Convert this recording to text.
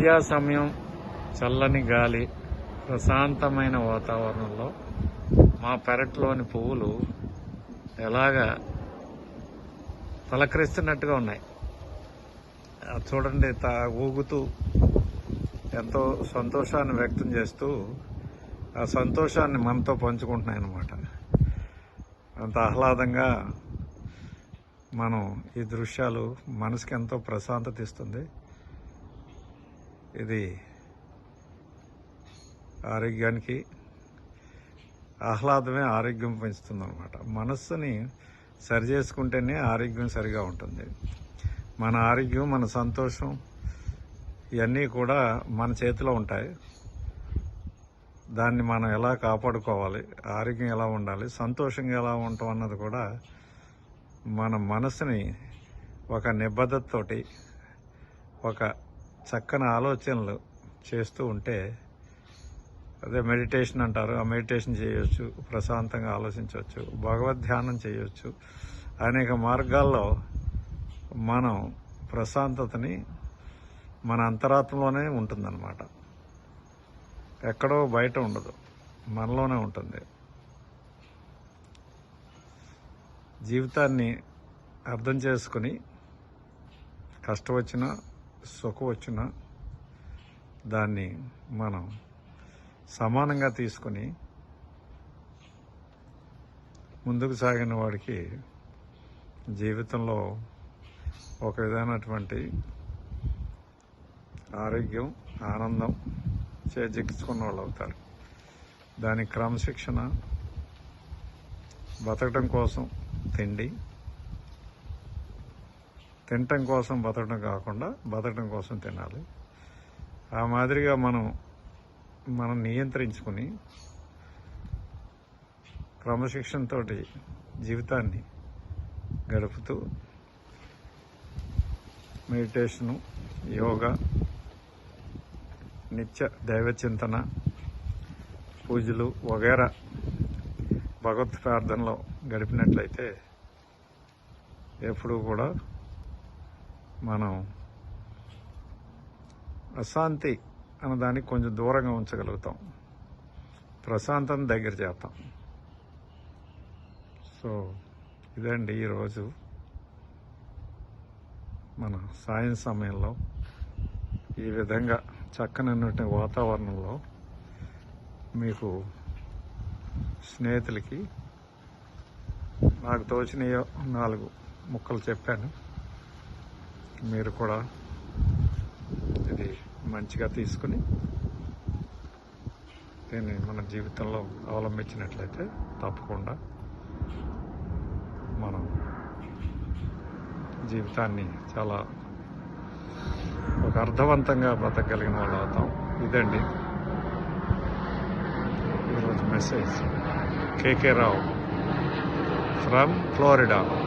సంధ్యా సమయం చల్లని గాలి ప్రశాంతమైన వాతావరణంలో మా పెరట్లోని పువ్వులు ఎలాగా తలకరిస్తున్నట్టుగా ఉన్నాయి. చూడండి తా ఊగుతూ ఎంతో సంతోషాన్ని వ్యక్తం చేస్తూ ఆ సంతోషాన్ని మనతో పంచుకుంటున్నాయి అన్నమాట అంత ఆహ్లాదంగా మనం ఈ దృశ్యాలు మనసుకి ఎంతో ప్రశాంతత ఇస్తుంది. ఇది ఆరోగ్యానికి ఆహ్లాదమే ఆరోగ్యం పెంచుతుందన్నమాట. మనస్సుని సరి చేసుకుంటేనే ఆరోగ్యం సరిగా ఉంటుంది. మన ఆరోగ్యం మన సంతోషం ఇవన్నీ కూడా మన చేతిలో ఉంటాయి. దాన్ని మనం ఎలా కాపాడుకోవాలి ఆరోగ్యం ఎలా ఉండాలి సంతోషంగా ఎలా ఉంటాం అన్నది కూడా మన మనసుని ఒక నిబద్ధతతోటి ఒక చక్కని ఆలోచనలు చేస్తూ ఉంటే అదే మెడిటేషన్ అంటారు. ఆ మెడిటేషన్ చేయొచ్చు ప్రశాంతంగా ఆలోచించవచ్చు భగవద్ ధ్యానం చేయొచ్చు. అనేక మార్గాల్లో మనం ప్రశాంతతని మన అంతరాత్మలోనే ఉంటుందన్నమాట. ఎక్కడో బయట ఉండదు మనలోనే ఉంటుంది. జీవితాన్ని అర్థం చేసుకుని కష్టం వచ్చినా సుఖం వచ్చినా దాన్ని మనం సమానంగా తీసుకుని ముందుకు సాగిన వాడికి జీవితంలో ఒక విధమైనటువంటి ఆరోగ్యం ఆనందం చేజిక్కించుకున్న వాళ్ళు అవుతారు. దాని క్రమశిక్షణ బతకడం కోసం తిండి తినటం కోసం బతకడం కాకుండా బతకడం కోసం తినాలి. ఆ మాదిరిగా మనం మనం నియంత్రించుకుని క్రమశిక్షణతోటి జీవితాన్ని గడుపుతూ మెడిటేషను యోగా నిత్య దైవ చింతన పూజలు వగేరా భగవత్ ప్రార్థనలో గడిపినట్లయితే ఎప్పుడూ కూడా మనం అశాంతి అన్నదానికి కొంచెం దూరంగా ఉంచగలుగుతాం. ప్రశాంతం దగ్గర చేస్తాం. సో ఇదండి ఈరోజు మన సాయం సమయంలో ఈ విధంగా చక్కనటువంటి వాతావరణంలో మీకు స్నేహితులకి నాకు తోచినయో నాలుగు ముక్కలు చెప్పాను. మీరు కూడా ఇది మంచిగా తీసుకుని దీన్ని మన జీవితంలో అవలంబించినట్లయితే తప్పకుండా మనం జీవితాన్ని చాలా ఒక అర్థవంతంగా బ్రతకగలిగిన వాళ్ళు అవుతాం. ఇదండి ఈరోజు message. KK Rao. From Florida.